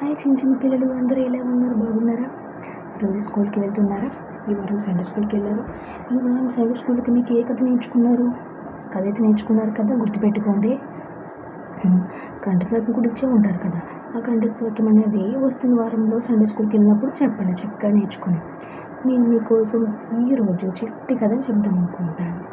Hi చిన్న చిన్న పిల్లలు అందరూ ఎలా ఉన్నారు? బాగున్నారా? రోజు స్కూల్కి వెళ్తున్నారా? ఈ వారం సండే స్కూల్కి వెళ్ళారు. ఈ వారం సండే స్కూల్కి మీకు ఏ కథ నేర్చుకున్నారు? కథ అయితే నేర్చుకున్నారు కదా గుర్తుపెట్టుకోండి. కంఠస్వాక్యం కూడా ఇచ్చే ఉంటారు కదా. ఆ కంఠస్వాక్యం అనేది వస్తున్న వారంలో సండే స్కూల్కి వెళ్ళినప్పుడు చెప్పండి చక్కగా నేర్చుకుని. నేను మీకోసం ఈరోజు చిట్టి కథ చెప్దాం అనుకుంటాను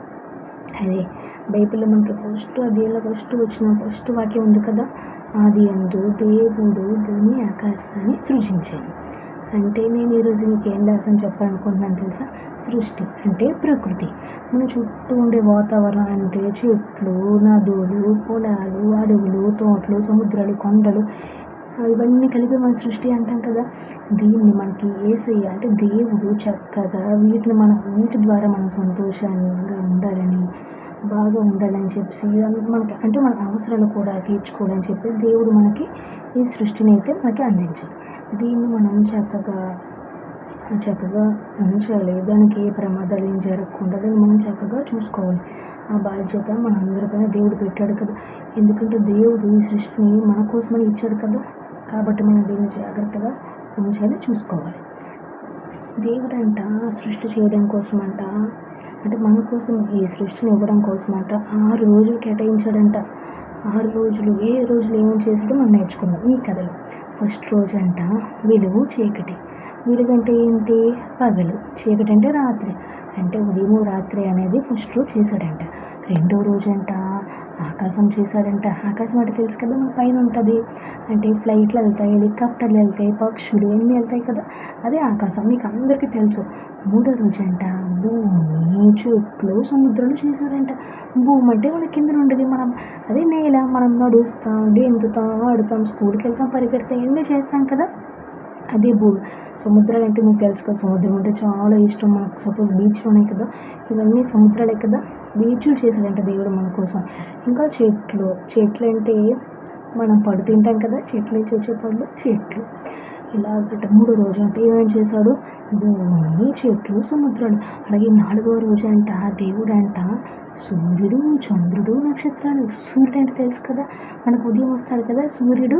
అదే బైబిల్లో మనకి ఫస్ట్ అధ్యాయంలో ఫస్ట్ వచ్చిన ఫస్ట్ వాక్యం ఉంది కదా? ఆది అందు దేవుడు భూమి ఆకాశాన్ని సృజించాను. అంటే నేను ఈరోజు మీకు ఏం రాసాను చెప్పాలనుకుంటున్నాను తెలుసా? సృష్టి అంటే ప్రకృతి. మన చుట్టూ ఉండే వాతావరణం అంటే చెట్లు నదులు పొలాలు అడవులు తోటలు సముద్రాలు కొండలు ఇవన్నీ కలిపి మన సృష్టి అంటాం కదా. దీన్ని మనకి ఏసయ్య అంటే దేవుడు చక్కగా వీటిని మన వీటి ద్వారా మనం సంతోషంగా ఉండాలని బాగా ఉండాలని చెప్పి మనకి అంటే మన అవసరాలు కూడా తీర్చుకోవాలని చెప్పి దేవుడు మనకి ఈ సృష్టిని అయితే మనకి అందించాడు. దీన్ని మనం చక్కగా చక్కగా ఉంచాలి. దానికి ఏ ప్రమాదాలు ఏం జరగకుండా దాన్ని మనం చక్కగా చూసుకోవాలి. ఆ బాధ్యత మన అందరిపైన దేవుడు పెట్టాడు కదా. ఎందుకంటే దేవుడు ఈ సృష్టిని మన కోసమని ఇచ్చాడు కదా. కాబట్టి మనం దీన్ని జాగ్రత్తగా ఉంచేలా చూసుకోవాలి. దేవుడు అంట సృష్టి చేయడం కోసం అంట అంటే మన కోసం ఈ సృష్టిని ఇవ్వడం కోసమంట ఆరు రోజులు కేటాయించాడంట. ఆరు రోజులు ఏ రోజులు ఏమేమి చేశాడో మనం నేర్చుకుందాం ఈ కథలో. ఫస్ట్ రోజు అంట వెలుగు చీకటి. వెలుగంటే ఏంటి? పగలు. చీకటి అంటే రాత్రి. అంటే ఉదయం రాత్రి అనేది ఫస్ట్ రోజు చేశాడంట. రెండో రోజు అంట ఆకాశం చేశాడంట ఆకాశం అంటే తెలుసు కదా మన పైన ఉంటుంది. అంటే ఫ్లైట్లు వెళ్తాయి హెలికాప్టర్లు వెళ్తాయి పక్షులు ఎన్ని వెళ్తాయి కదా. అదే ఆకాశం మీకు అందరికీ తెలుసు. మూడో రోజు అంట భూమి చెట్లు సముద్రాలు చేశాడంట. భూమి అంటే మన కింద ఉండేది మనం. అదే నేల మనం నడుస్తాం గెంతుతాం ఆడుతాం స్కూల్కి వెళ్తాం పరిగెడతాం ఎన్ని చేస్తాం కదా. అదే భూమి సముద్రాలు అంటే మీకు తెలుసు కదా సముద్రం అంటే చాలా ఇష్టం మనకు. సపోజ్ బీచ్లు ఉన్నాయి కదా ఇవన్నీ సముద్రాలే కదా. బీచ్లు చేశాడంట దేవుడు మన కోసం. ఇంకా చెట్లు చెట్లు అంటే మనం పడు తింటాం కదా చెట్లు నుంచి వచ్చే పళ్ళు చెట్లు. ఇలాగట మూడు రోజు అంటే ఏమేం చేశాడు? భూమి చెట్లు సముద్రాలు. అలాగే నాలుగో రోజు అంట దేవుడు అంట సూర్యుడు చంద్రుడు నక్షత్రాలు. సూర్యుడు అంటే తెలుసు కదా మనకు ఉదయం వస్తాడు కదా సూర్యుడు.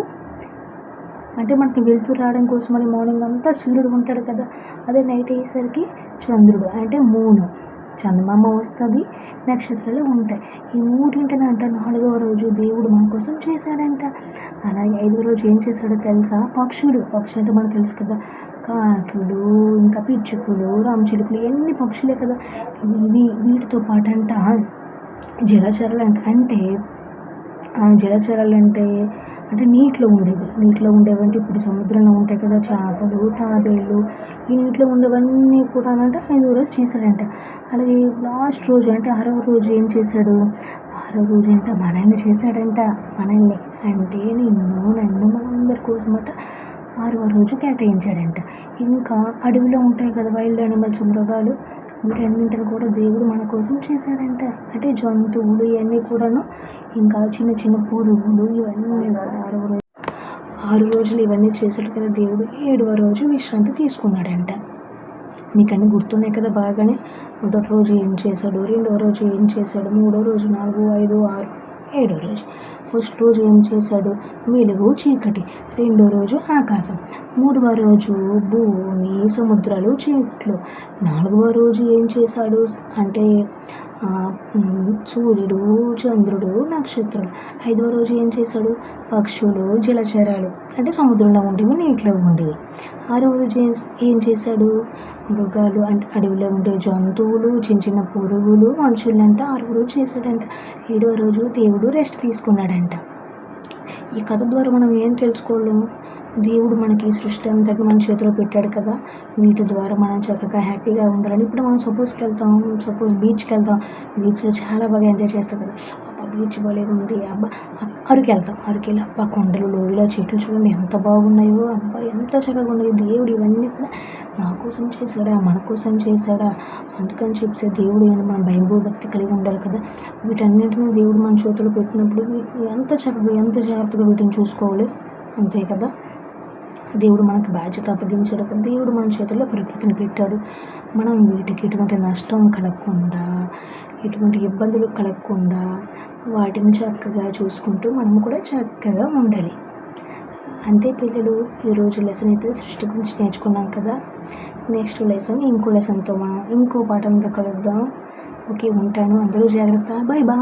అంటే మనకి వెలుతురు రావడం కోసం అని మార్నింగ్ అంతా సూర్యుడు ఉంటాడు కదా అదే నైట్ అయ్యేసరికి చంద్రుడు అంటే మూను చందమామ వస్తుంది నక్షత్రాలు ఉంటాయి. ఈ మూడింటిని అంట నాలుగవ రోజు దేవుడు మన కోసం చేశాడంట. అలాగే ఐదవ రోజు ఏం చేశాడో తెలుసా? పక్షులు. పక్షులు అంటే మనకు తెలుసు కదా కాకులు ఇంకా పిచ్చుకులు రామచిలుకలు ఎన్ని పక్షులే కదా. ఇవి వీటితో పాటు అంట జలచరాలు అంటే. అంటే ఆ జలచరాలు అంటే అంటే నీటిలో ఉండేవి. నీటిలో ఉండేవంటే ఇప్పుడు సముద్రంలో ఉంటాయి కదా చేపలు తాబేళ్ళు ఈ నీటిలో ఉండేవన్నీ కూడా అంటే ఐదో రోజు చేశాడంట. అలాగే లాస్ట్ రోజు అంటే ఆరవ రోజు ఏం చేశాడు? ఆరవ రోజు అంటే మనల్ని చేశాడంట. మనల్ని అంటే నిన్ను నన్ను మనందరి కోసమట ఆరవ రోజు కేటాయించాడంట. ఇంకా అడవిలో ఉంటాయి కదా వైల్డ్ యానిమల్స్ మృగాలు. వీటన్నింటిని కూడా దేవుడు మన కోసం చేశాడంట. అంటే జంతువులు ఇవన్నీ కూడాను ఇంకా చిన్న చిన్న పురుగులు ఇవన్నీ కూడా ఆరవ రోజు ఆరు రోజులు ఇవన్నీ చేశాడు కదా దేవుడు ఏడవ రోజు విశ్రాంతి తీసుకున్నాడంట. మీకన్నీ గుర్తున్నాయి కదా బాగానే. మొదటి రోజు ఏం చేశాడు రెండవ రోజు ఏం చేశాడు మూడో రోజు నాలుగు ఐదు ఆరు ఏడో రోజు. ఫస్ట్ రోజు ఏం చేశాడు? వెలుగు చీకటి. రెండో రోజు ఆకాశం. మూడవ రోజు భూమి సముద్రాలు చెట్లు. నాలుగవ రోజు ఏం చేశాడు? అంటే సూర్యుడు చంద్రుడు నక్షత్రాలు ఐదవ రోజు ఏం చేశాడు? పక్షులు జలచరాలు అంటే సముద్రంలో ఉండేవి నీటిలో ఉండేవి. ఆరవ రోజు ఏం చేశాడు? మృగాలు అంటే అడవిలో ఉండే జంతువులు చిన్న చిన్న పురుగులు మనుషులంటే ఆరవ రోజు చేశాడంట. ఏడవ రోజు దేవుడు రెస్ట్ తీసుకున్నాడంట. ఈ కథ ద్వారా మనం ఏం తెలుసుకోలేము దేవుడు మనకి సృష్టి అంతటి మన చేతిలో పెట్టాడు కదా. వీటి ద్వారా మనం చక్కగా హ్యాపీగా ఉండాలని ఇప్పుడు మనం సపోజ్కి వెళ్తాం సపోజ్ బీచ్కి వెళ్తాం. బీచ్లో చాలా బాగా ఎంజాయ్ చేస్తాం కదా. అబ్బా బీచ్ భలే ఉంది. అబ్బా అరకు వెళ్తాం. అరకు వెళ్ళి అబ్బా కొండలు లోయలో చెట్లు చూడండి ఎంత బాగున్నాయో. అబ్బా ఎంత చక్కగా ఉన్నాయో. దేవుడు ఇవన్నీ కూడా నా కోసం చేశాడా? మన కోసం చేశాడా? అందుకని చెప్పి దేవుడు అని మనం భయభూ భక్తి కలిగి ఉండాలి కదా. వీటన్నింటినీ దేవుడు మన చేతిలో పెట్టినప్పుడు ఎంత చక్కగా ఎంత జాగ్రత్తగా వీటిని చూసుకోవాలి? అంతే కదా? దేవుడు మనకు బాధ్యత అప్పగించాడు దేవుడు మన చేతుల్లో ప్రకృతిని పెట్టాడు. మనం వీటికి ఎటువంటి నష్టం కలగకుండా ఎటువంటి ఇబ్బందులు కలగకుండా వాటిని చక్కగా చూసుకుంటూ మనం కూడా చక్కగా ఉండాలి. అంతే పిల్లలు ఈరోజు లెసన్ అయితే సృష్టి గురించి నేర్చుకున్నాం కదా. నెక్స్ట్ లెసన్ ఇంకో లెసన్తో మనం ఇంకో పాఠంతో కలుద్దాం. ఓకే ఉంటాను. అందరూ జాగ్రత్త. Bye bye